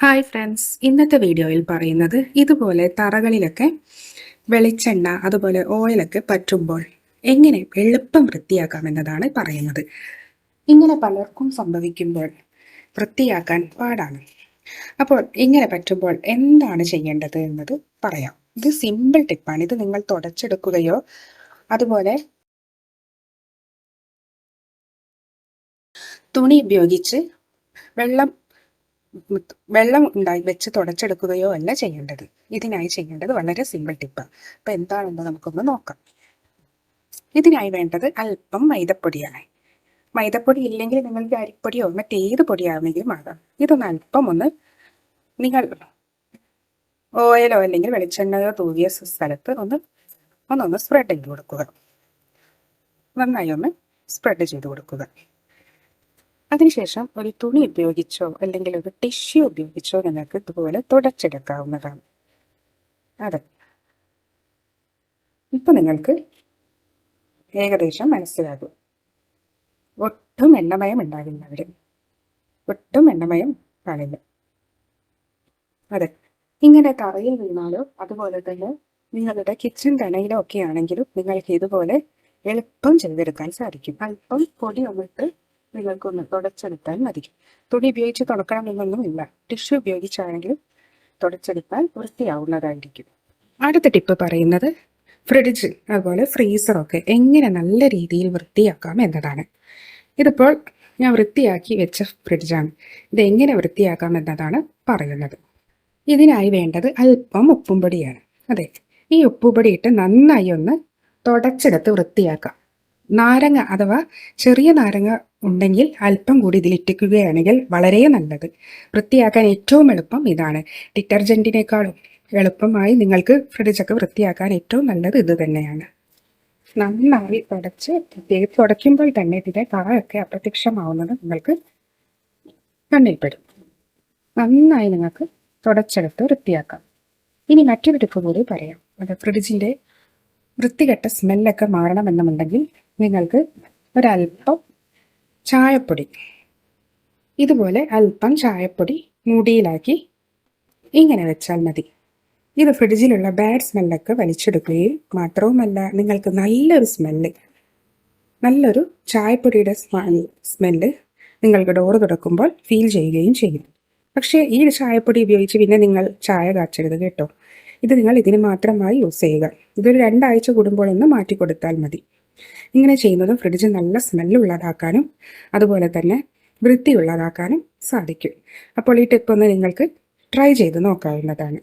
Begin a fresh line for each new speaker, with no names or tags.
Hi friends ഇന്നത്തെ വീഡിയോയിൽ പറയുന്നത് ഇതുപോലെ തറകളിലൊക്കെ വെളിച്ചെണ്ണ അതുപോലെ ഓയിലൊക്കെ പറ്റുമ്പോൾ എങ്ങനെ എളുപ്പം വൃത്തിയാക്കാമെന്നതാണ് പറയുന്നത്. ഇങ്ങനെ പലർക്കും സംഭവിക്കുമ്പോൾ വൃത്തിയാക്കാൻ പാടാണ്. അപ്പോൾ ഇങ്ങനെ പറ്റുമ്പോൾ എന്താണ് ചെയ്യേണ്ടത് എന്നത് പറയാം. ഇത് സിമ്പിൾ ടിപ്പാണ് ഇത് നിങ്ങൾ തുടച്ചെടുക്കുകയോ അതുപോലെ തുണി ഉപയോഗിച്ച് വെള്ളം വെള്ളം ഉണ്ടായി വെച്ച് തുടച്ചെടുക്കുകയോ അല്ല ചെയ്യേണ്ടത്. ഇതിനായി ചെയ്യേണ്ടത് വളരെ സിമ്പിൾ ടിപ്പ് അപ്പം എന്താണെന്ന് നമുക്കൊന്ന് നോക്കാം. ഇതിനായി വേണ്ടത് അല്പം മൈദപ്പൊടിയാണ്. മൈദപ്പൊടി ഇല്ലെങ്കിൽ നിങ്ങൾക്ക് അരിപ്പൊടിയോ മറ്റേത് പൊടിയാണെങ്കിലും ആകാം. ഇതൊന്ന് അല്പം ഒന്ന് നിങ്ങൾ ഓയിലോ അല്ലെങ്കിൽ വെളിച്ചെണ്ണയോ തൂവിയ സ്ഥലത്ത് ഒന്ന് ഒന്നൊന്ന് സ്പ്രെഡ് ചെയ്ത് കൊടുക്കുക. നന്നായി ഒന്ന് സ്പ്രെഡ് ചെയ്ത് കൊടുക്കുക. അതിനുശേഷം ഒരു തുണി ഉപയോഗിച്ചോ അല്ലെങ്കിൽ ഒരു ടിഷ്യൂ ഉപയോഗിച്ചോ നിങ്ങൾക്ക് ഇതുപോലെ തുടച്ചെടുക്കാവുന്നതാണ്. അതെ. ഇപ്പൊ നിങ്ങൾക്ക് ഏകദേശം മനസ്സിലാകും. ഒട്ടും എണ്ണമയം ഉണ്ടാകില്ല അവർ ഒട്ടും എണ്ണമയം കാണില്ല. അതെ. ഇങ്ങനെ തറയിൽ വീണാലോ അതുപോലെ തന്നെ നിങ്ങളുടെ കിച്ചൺ കണയിലോ ഒക്കെ ആണെങ്കിലും നിങ്ങൾക്ക് ഇതുപോലെ എളുപ്പം ചെയ്തെടുക്കാൻ സാധിക്കും. അല്പം പൊടി ഒന്നിട്ട് നിങ്ങൾക്കൊന്ന് തുടച്ചെടുത്താൽ മതി. തുണി ഉപയോഗിച്ച് തുടക്കണമെന്നൊന്നുമില്ല ടിഷ്യൂ ഉപയോഗിച്ചാണെങ്കിലും തുടച്ചെടുത്താൽ വൃത്തിയാവുന്നതായിരിക്കും. അടുത്ത ടിപ്പ് പറയുന്നത് ഫ്രിഡ്ജ് അതുപോലെ ഫ്രീസറൊക്കെ എങ്ങനെ നല്ല രീതിയിൽ വൃത്തിയാക്കാം എന്നതാണ്. ഇതിപ്പോൾ ഞാൻ വൃത്തിയാക്കി വെച്ച ഫ്രിഡ്ജാണ്. ഇത് എങ്ങനെ വൃത്തിയാക്കാം എന്നതാണ് പറയുന്നത്. ഇതിനായി വേണ്ടത് അല്പം ഉപ്പും പൊടിയാണ്. അതെ ഈ ഉപ്പുപൊടി ഇട്ട് നന്നായി ഒന്ന് തുടച്ചെടുത്ത് വൃത്തിയാക്കാം. നാരങ്ങ അഥവാ ചെറിയ നാരങ്ങ ഉണ്ടെങ്കിൽ അല്പം കൂടി ഇതിലിട്ടിക്കുകയാണെങ്കിൽ വളരെ നല്ലത്. വൃത്തിയാക്കാൻ ഏറ്റവും എളുപ്പം ഇതാണ്. ഡിറ്റർജന്റിനേക്കാളും എളുപ്പമായി നിങ്ങൾക്ക് ഫ്രിഡ്ജൊക്കെ വൃത്തിയാക്കാൻ ഏറ്റവും നല്ലത് ഇത് തന്നെയാണ്. നന്നായി തുടച്ച് പ്രത്യേകിച്ച് തുടയ്ക്കുമ്പോൾ തന്നെ ഇതിന്റെ കളയൊക്കെ അപ്രത്യക്ഷമാവുന്നത് നിങ്ങൾക്ക് കണ്ണിൽപ്പെടും. നന്നായി നിങ്ങൾക്ക് തുടച്ചെടുത്ത് വൃത്തിയാക്കാം. ഇനി മറ്റൊരു ടിപ്പ് കൂടി പറയാം. അത് ഫ്രിഡ്ജിന്റെ വൃത്തികെട്ട സ്മെല്ലൊക്കെ മാറണമെന്നുണ്ടെങ്കിൽ നിങ്ങൾക്ക് ഒരല്പം ചായപ്പൊടി. ഇതുപോലെ അല്പം ചായപ്പൊടി മുടിയിലാക്കി ഇങ്ങനെ വെച്ചാൽ മതി. ഇത് ഫ്രിഡ്ജിലുള്ള ബാഡ് സ്മെല്ലൊക്കെ വലിച്ചെടുക്കുകയും മാത്രവുമല്ല നിങ്ങൾക്ക് നല്ലൊരു സ്മെല്ല് നല്ലൊരു ചായപ്പൊടിയുടെ സ്മെല്ല് നിങ്ങൾക്ക് ഡോറ് തുറക്കുമ്പോൾ ഫീൽ ചെയ്യുകയും ചെയ്യും. പക്ഷേ ഈ ചായപ്പൊടി ഉപയോഗിച്ച് പിന്നെ നിങ്ങൾ ചായ കാച്ചരുത് കേട്ടോ. ഇത് നിങ്ങൾ ഇതിന് മാത്രമായി യൂസ് ചെയ്യുക. ഇതൊരു രണ്ടാഴ്ച കൂടുമ്പോൾ ഒന്ന് മാറ്റി കൊടുത്താൽ മതി. ഇങ്ങനെ ചെയ്യുന്നത് ഫ്രിഡ്ജ് നല്ല സ്മെല്ലുള്ളതാക്കാനും അതുപോലെ തന്നെ വൃത്തിയുള്ളതാക്കാനും സാധിക്കും. അപ്പോൾ ഈ ടിപ്പ് ഒന്ന് നിങ്ങൾക്ക് ട്രൈ ചെയ്ത് നോക്കാവുന്നതാണ്.